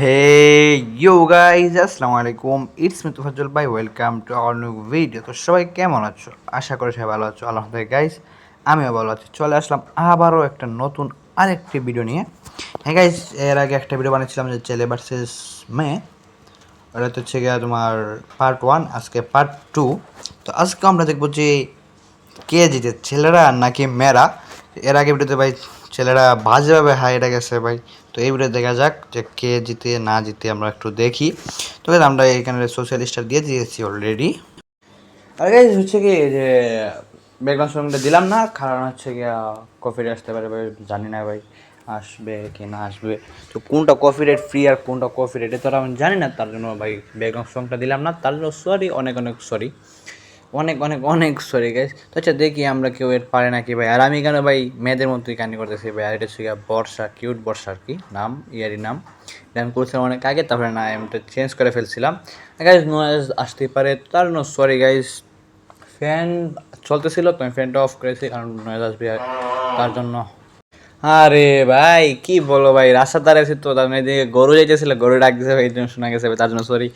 Hey you guys আসসালামু আলাইকুম it's me Tufazzal ভাই welcome to our new video তো সবাই কেমন আছো? আশা করি সবাই ভালো আছো। আলহামদুলিল্লাহ গাইজ আমিও ভালো আছি। চলে আসলাম আবারও একটা নতুন আরেকটি ভিডিও নিয়ে। হ্যাঁ গাইজ এর আগে একটা ভিডিও বানিয়েছিলাম যে ছেলে ভার্সেস মেয়ে ওটা তো হচ্ছে গিয়ে তোমার পার্ট ওয়ান আজকে পার্ট টু তো আজকে আমরা দেখব যে কে জিতে ছেলেরা নাকি মেয়েরা এর আগে ভিডিওতে ভাই ছেলেরা বাজেভাবে হাইটা গেছে ভাই। তো এই ভিডিও দেখা যাক যে কে জিতে, না জিতে আমরা একটু দেখি। তো আমরা এখানে সোশ্যাল স্টার দিয়ে দিয়েছি অলরেডি আর গাইজ হচ্ছে কি যে ব্যাকগ্রাউন্ড সঙ্গটা দিলাম না, কারণ হচ্ছে কি কফি আসতে পারে, ভাই, জানি না ভাই, আসবে কি না আসবে। তো কোনটা কফি রেট ফ্রি আর কোনটা কফি রেট তো আমি জানি না, তার জন্য ভাই ব্যাকগ্রাউন্ড সঙ্গটা দিলাম না, তার জন্য সরি অনেক অনেক সরি অনেক অনেক অনেক সরি গাইস তো আচ্ছা দেখি আমরা কেউ এর পারে নাকি ভাই। আর আমি কেন ভাই মেয়েদের মতোই কানি করতেছি ভাই? আর এটা হচ্ছে বর্ষা কিউট বর্ষা আর কি। নাম, ইয়ারি নাম। এটা আমি করেছিলাম অনেক আগে, তারপরে না এমটা চেঞ্জ করে ফেলছিলাম। গাইজ নয়েজ আসতেই পারে। তার জন্য সরি গাইজ ফ্যান চলতেছিল, তো আমি ফ্যানটা অফ করেছি, কারণ নয়েজ আসবে তার জন্য। আরে ভাই, কি বলো ভাই? রাস্তার ধারে তো, তার মানে গরু যাইতেছিল, গরু ডাক দিছে ভাই শোনা গেছে তার জন্য সরি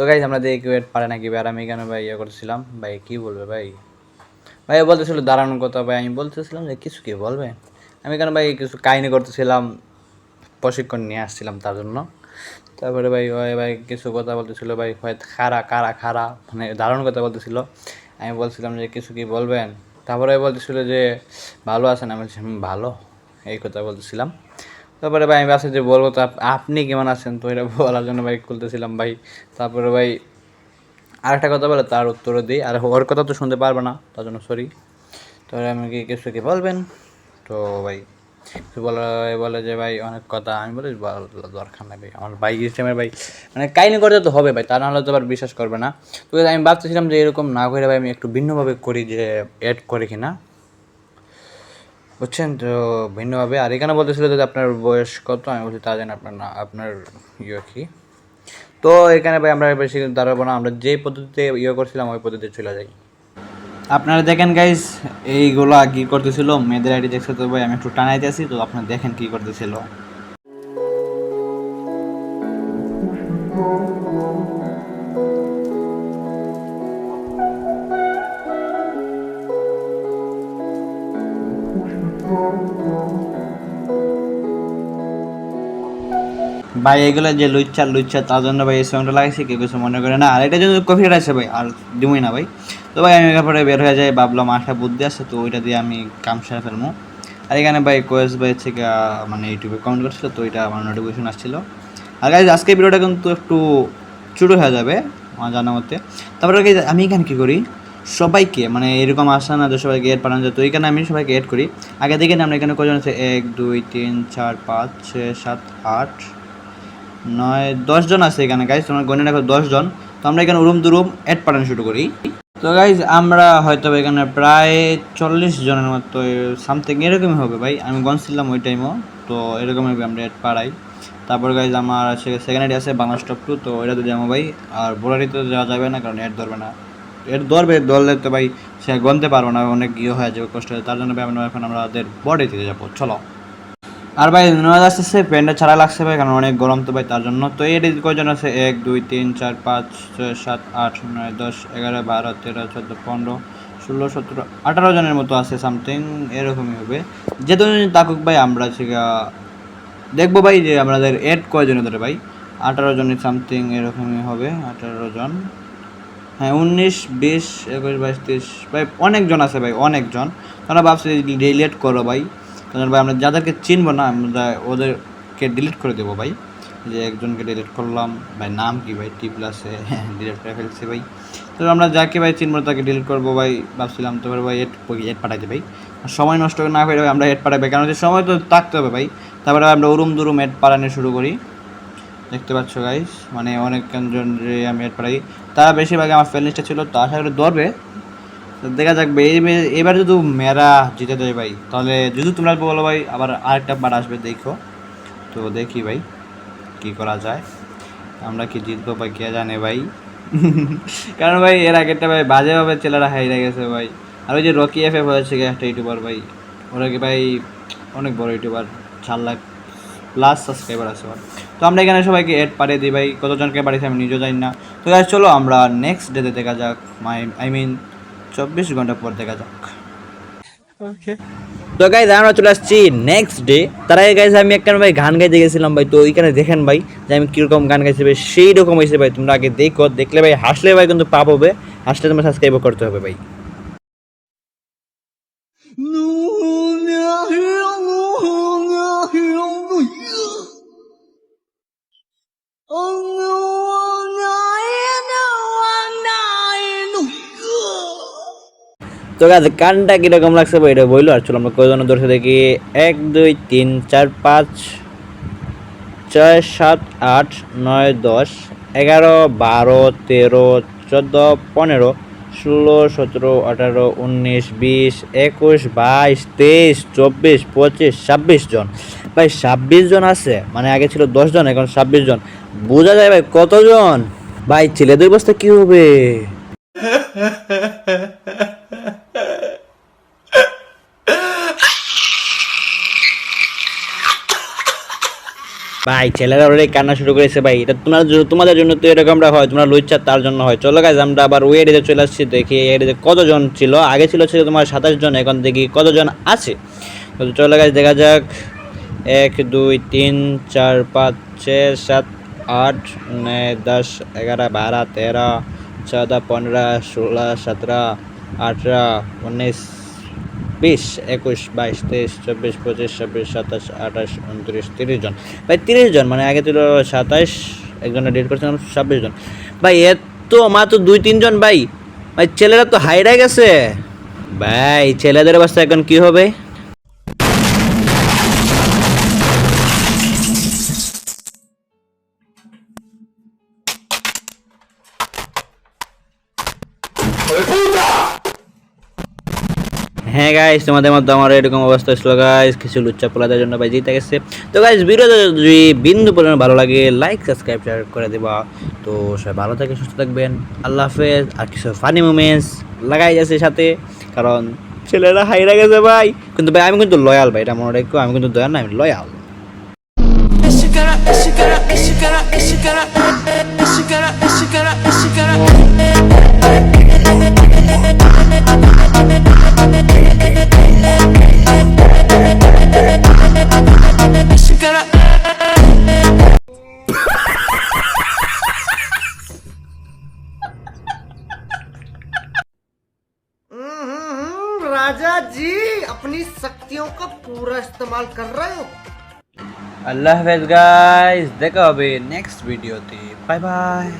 তো গাইজ আমরা দেখি ওয়েট পারে নাকি ভাই? আর আমি কেন ভাই ইয়ে করছিলাম ভাই, কি বলবে ভাই? ভাই বলতেছিল দাঁড়ানোর কথা ভাই, আমি বলতেছিলাম যে, কিছু কি বলবে? আমি কেন ভাই কিছু কাহিনি করতেছিলাম, প্রশিক্ষণ নিয়ে আসছিলাম তার জন্য। তারপরে ভাই ওই ভাই কিছু কথা বলতেছিল ভাই হয় খারা কারা খারা মানে দারুণ কথা বলতেছিল। আমি বলছিলাম যে, কিছু কি বলবেন তারপরে বলতেছিল যে, ভালো আছেন? আমি বলছি ভালো, এই কথা বলতেছিলাম। তারপরে ভাই আমি বাসে যে বলব তো আপনি কেমন আছেন? তো এটা বলার জন্য ভাই খুলতেছিলাম ভাই। তারপরে ভাই আরেকটা কথা বলে, তার উত্তরও দিই। আর ওর কথা তো শুনতে পারব না, তার জন্য সরি তো আমি কি কিছু কি বলবেন? তো ভাই বলা বলে যে ভাই, অনেক কথা। আমি বলি দরকার নাই ভাই। আমার বাইক সিস্টেমের ভাই মানে কাহিনি করতে তো হবে ভাই, তা নাহলে তো আবার বিশ্বাস করবে না। তো আমি ভাবতেছিলাম যে এরকম না করে ভাই আমি একটু ভিন্নভাবে করি যে অ্যাড করে কিনা। বুঝছেন? তো ভিন্নভাবে। আর এখানে বলতেছিল যে আপনার বয়স কত? আমি বলছি, তা জানি আপনার না, আপনার ইয়ে কি? তো এখানে ভাই আমরা বেশি দাঁড়াবো না। আমরা যে পদ্ধতিতে ইয়ে করছিলাম, ওই পদ্ধতিতে চলে যাই। আপনারা দেখেন গাইস এইগুলো কি করতেছিল? মেয়েদের আইডি দেখছে তো ভাই, আমি একটু টানাইতে আছি, তো আপনারা দেখেন কি করতেছিল। ভাই, এগুলো যে লুচ্ছা লুচ্ছা, তার জন্য ভাই এই সঙ্গটা লাগাইছি, কেউ কিছু মনে করে না। আর এটা যদি কফি আছে ভাই, আর দিবই না ভাই। তো ভাই, আমি এরপরে বের হয়ে যাই ভাবলাম আশা বুদ্ধি আছে, তো ওইটা দিয়ে আমি কাম সেরে ফেলব। আর এখানে ভাই, কোয়েস ভাই থেকে মানে ইউটিউবে কমেন্ট করছিল, তো এটা আমার নোটিফিকেশন আসছিল। আর গাইজ আজকে ভিডিওটা কিন্তু একটু ছোটো হয়ে যাবে, আমার জানা মতে। তারপরে আমি এখানে কী করি? সবাইকে মানে এরকম আসে না যে সবাইকে এড পাঠানো যায়, তো এখানে আমি সবাইকে এড করি। আগে দেখে আমরা এখানে কজন আছে? এক, দুই, তিন, চার, পাঁচ, ছয়, সাত, আট নয় দশজন আছে এখানে গাইজ তোমরা গণে রাখো দশজন তো আমরা এখানে রুম টু রুম অ্যাড পাঠানো শুরু করি। তো গাইজ আমরা হয়তো এখানে প্রায় চল্লিশ জনের মতো সামথিং এরকমই হবে ভাই। আমি গনছিলাম ওই টাইমও তো এরকমই আমরা অ্যাড পাড়াই। তারপর গাইজ আমার আছে সেকেন্ড আইডি আছে, বাংলা স্টপ টু তো এটা তো যাব ভাই। আর বোলারি তো যাওয়া যাবে না, কারণ অ্যাড ধরবে না। এর ধরবে, ধরলে তো ভাই, সে গনতে পারব না, অনেক ইয়ে হয়ে যাবে, কষ্ট হয় তার জন্য ভাই, আমরা এখন আমাদের বডিতে যাব। চলো। আর ভাই নয় আসতেছে। প্যান্টটা ছাড়া লাগছে ভাই, কারণ অনেক গরম তো ভাই, তার জন্য। তো এই এর কয়জন আছে? এক, দুই, তিন, চার, পাঁচ, ছয়, সাত, আট, নয়, দশ, এগারো, বারো, তেরো, চোদ্দ, পনেরো, ষোলো, সতেরো, আঠারো জনের মতো আছে, সামথিং এরকমই হবে। যেহেতু তাকুক ভাই, আমরা গিয়া দেখব ভাই যে আমাদের এড কয়জনের ধরে ভাই। আঠারো জনের সামথিং এরকমই হবে, আঠারো জন। হ্যাঁ উনিশ, বিশ, একুশ, বাইশ, তিরিশ, ভাই, অনেকজন আছে ভাই, অনেকজন। তোমরা ভাবছি ডিলিট করো ভাই। ভাই, আমরা যাদেরকে চিনবো না, আমরা ওদেরকে ডিলিট করে দেবো ভাই। যে একজনকে ডিলিট করলাম, ভাই নাম কি ভাই? টি প্লাসে ডিলিট করে ফেলছি ভাই। তো আমরা যাকে ভাই চিনবো তাকে ডিলিট করব ভাই। ভাবছিলাম তো ভাই এড এড পাঠাইতে ভাই। সময় নষ্ট না করে আমরা এড পাঠাবে কারণ হচ্ছে সময় তো থাকতে হবে ভাই। তারপরে আমরা উরুম দুরুম এড পাঠানো শুরু করি। দেখতে পাচ্ছ গাইস মানে অনেক জন আমি এড পাঠাই, তারা বেশিরভাগ আমার ফ্রেন্ড ছিল। তো আশা করি ধরবে। দেখা যাক ভাই এবার যদি মেয়েরা জিতে দেয় ভাই, তাহলে যদি তোমরা বলো ভাই, আবার আরেকটা বার আসবে, দেখো। তো দেখি ভাই, কি করা যায়। আমরা কি জিতবো ভাই, কে জানে ভাই। কারণ ভাই, এর আগেরটা ভাই বাজেভাবে ছেলেরা হাইরা গেছে ভাই। আর ওই যে রকি এফ এফ হয়েছে একটা ইউটিউবার ভাই, ওরা কি ভাই অনেক বড় ইউটিউবার চার লাখ প্লাস সাবস্ক্রাইবার আছে ওর। তো আমরা এখানে সবাইকে এড পাঠিয়ে দিই ভাই, কতজনকে পাঠিয়েছি আমি নিজেও জানি না। তো চলো আমরা নেক্সট ডেতে দেখা যাক মাই আই মিন চব্বিশ ঘণ্টা পর দেখা যাক। তো গাইজ আমরা চলে আসছি নেক্সট ডে তার আগে গাইজ আমি একটা ভাই গান গাইতে গেছিলাম ভাই তো ওইখানে দেখেন ভাই যে আমি কীরকম গান গাইছি ভাই সেই রকম হয়েছে ভাই তোমরা আগে দেখো দেখলে ভাই হাসলে ভাই কিন্তু পাপ হবে হাসলে তোমার সাবস্ক্রাইবও করতে হবে ভাই। তো গাছ গানটা কীরকম লাগছে ভাই? এটা বইলো আর চলো আমরা কয়জন দর্শক দেখি। এক, দুই, তিন, চার, পাঁচ, ছয়, সাত, আট, নয়, দশ, এগারো, বারো, তেরো, চোদ্দ, পনেরো, ষোলো, সতেরো, আঠারো, উনিশ, বিশ, একুশ, বাইশ, তেইশ, চব্বিশ, পঁচিশ, ছাব্বিশ জন। ভাই, ছাব্বিশ জন আছে? মানে আগে ছিল দশ জন, এখন ছাব্বিশ জন। বোঝা যায় ভাই, কতজন? ভাই, ছেলেদের বস্তা কি হবে? ভাই, ছেলেরা অলরেডি কান্না শুরু করেছে ভাই। এটা তোমার তোমাদের জন্য তো এরকমটা হয়, তোমরা লুচ্ছা, তার জন্য হয়। চলো গাইজ আমরা আবার ওই এরিয়াতে চলে আসছি। দেখি এরিয়াতে কতজন ছিল? আগে ছিল ছিল তোমার সাতাশ জন, এখন দেখি কতজন আছে। তো চলো গাইজ দেখা যাক। এক, দুই, তিন, চার, পাঁচ, ছয়, সাত, আট, নয়, দশ, এগারো, বারো, তেরো চৌদহ পনেরো, ষোলো, সতেরো, আঠেরো, উনিশ বিশ একুশ, বাইশ, তেইশ, চব্বিশ, পঁচিশ, ছাব্বিশ, সাতাশ, আঠাশ, উনত্রিশ, তিরিশ জন। ভাই, তিরিশ জন মানে আগে ছিল সাতাশ একজনের ডেট করছিলাম, ছাব্বিশ জন। ভাই, এত মাত্র দুই তিনজন ভাই। ভাই, ছেলেরা তো হাইরাই গেছে। ভাই, ছেলেদের অবস্থা এখন কি হবে? হ্যাঁ গাইস তোমাদের মধ্যে আমার এরকম অবস্থা ছিল গাইস কিছু লুচ্চা পোলাদের জন্য ভাই জিতে গেছে। তো গাইস ভিডিওটা যদি বিন্দু পরিমাণ ভালো লাগে লাইক সাবস্ক্রাইব শেয়ার করে দেবা। তো, সবাই ভালো থাকে সুস্থ থাকবেন। আল্লাহ হাফেজ। আর কিছু ফানি মুমেন্টস লাগাই যাচ্ছে সাথে। কারণ ছেলেরা হাইরা গেছে ভাই। কিন্তু ভাই, আমি কিন্তু লয়াল ভাই, এটা মনে রাখো, আমি কিন্তু দয়াল না, আমি লয়াল Ishikara. Ishikara. जी, अपनी शक्तियों का पूरा इस्तेमाल कर रहे हो। अल्लाह गाइस देखो अभी नेक्स्ट वीडियो थी। Bye bye